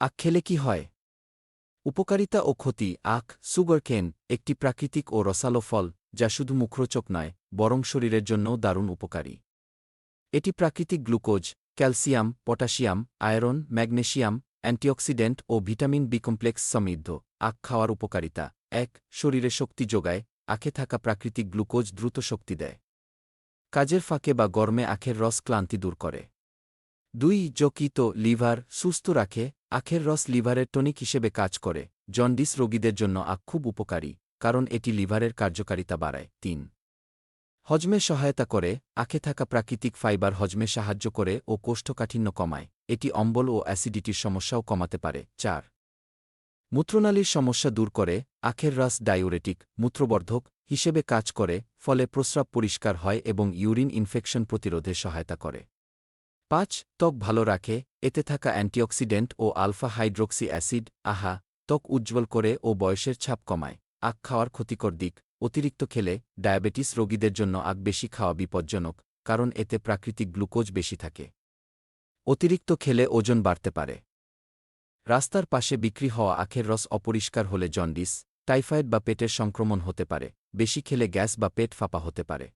আখ খেলে কি হয়? উপকারিতা ও ক্ষতি। আখ, সুগার কেন, একটি প্রাকৃতিক ও রসালো ফল, যা শুধু মুখরোচক নয়, বরং শরীরের জন্যও দারুণ উপকারী। এটি প্রাকৃতিক glucose, calcium, potassium, iron, magnesium, antioxidant ও ভিটামিন বি কমপ্লেক্স সমৃদ্ধ। আখ খাওয়ার উপকারিতা। এক, শরীরে শক্তি যোগায়, আখে থাকা প্রাকৃতিক গ্লুকোজ দ্রুত শক্তি দেয়। কাজের ফাঁকে বা গরমে আখের রস ক্লান্তি দূর করে। দুই, যকৃত লিভার সুস্থ রাখে, আখের রস লিভারের টনিক হিসেবে কাজ করে, জন্ডিস রোগীদের জন্য আখ খুব উপকারী, কারণ এটি লিভারের কার্যকারিতা বাড়ায়। তিন, হজমে সহায়তা করে, আখে থাকা প্রাকৃতিক ফাইবার হজমে সাহায্য করে ও কোষ্ঠকাঠিন্য কমায়, এটি অম্বল ও অ্যাসিডিটির সমস্যাও কমাতে পারে। চার, মূত্রনালীর সমস্যা দূর করে, আখের রস ডায়োরেটিক, মূত্রবর্ধক হিসেবে কাজ করে, ফলে প্রস্রাব পরিষ্কার হয় এবং ইউরিন ইনফেকশন প্রতিরোধে সহায়তা করে। পাঁচ, ত্বক ভালো রাখে, এতে থাকা অ্যান্টিঅক্সিডেন্ট ও আলফা হাইড্রোক্সি অ্যাসিড, আহা, ত্বক উজ্জ্বল করে ও বয়সের ছাপ কমায়, আখ খাওয়ার ক্ষতিকর দিক, অতিরিক্ত খেলে ডায়াবেটিস রোগীদের জন্য আখ বেশি খাওয়া বিপজ্জনক, কারণ এতে প্রাকৃতিক গ্লুকোজ বেশি থাকে। অতিরিক্ত খেলে ওজন বাড়তে পারে। রাস্তার পাশে বিক্রি হওয়া আখের রস অপরিষ্কার হলে জন্ডিস, টাইফয়েড বা পেটের সংক্রমণ হতে পারে, বেশি খেলে গ্যাস বা পেট ফাঁপা হতে পারে।